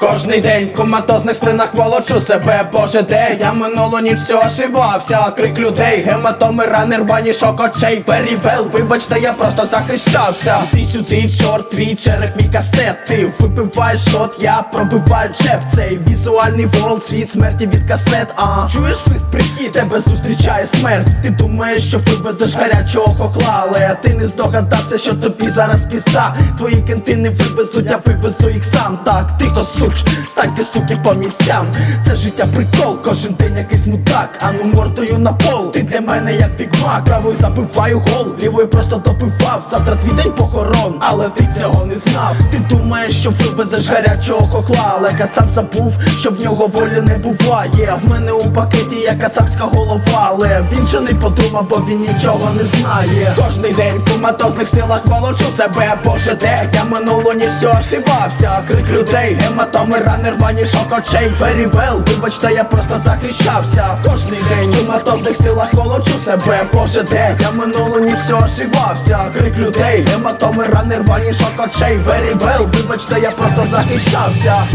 Кожний день в коматозних сплинах волочу себе, боже де я минуло ніч все ошивався, крик людей, гематоми, рани, рвані шок очей, well, вибачте, я просто захищався. Іди сюди, чорт, твій череп, мій кастет, ти випиваєш шот, я пробиваю джеб, цей візуальний ворл, світ смерті від касет, а чуєш свист прихід, тебе зустрічає смерть. Ти думаєш, що вивезеш гарячого хохла, але ти не здогадався, що тобі зараз пізда. Твої кенти не вивезуть, я вивезу їх сам. Так, тихо, суч, станьте суки по місцям. Це життя прикол, кожен день якийсь мудак, а ну мордою на пол. Ти для мене як бігмак, правою забиваю гол, лівою просто добивав. Завтра твій день похорон, але ти цього не знав. Ти думаєш, що вивезеш гарячого хохла, але кацап забув, що в нього волі не буває. В мене у пакеті є кацапська голова, але він же не подумав, бо він нічого не знає. Кожний день в коматозних силах волочу себе, боже де я минуло ні все ошибався. Крик людей, гематоми, рани, рвані шок очей, well, вибачте, я просто захищався. Кожний день в коматозних силах волочу себе, боже де я минуло ні все ошивався. Крик людей, гематоми, рани, рвані шок очей, very well, вибачте, я просто захищався.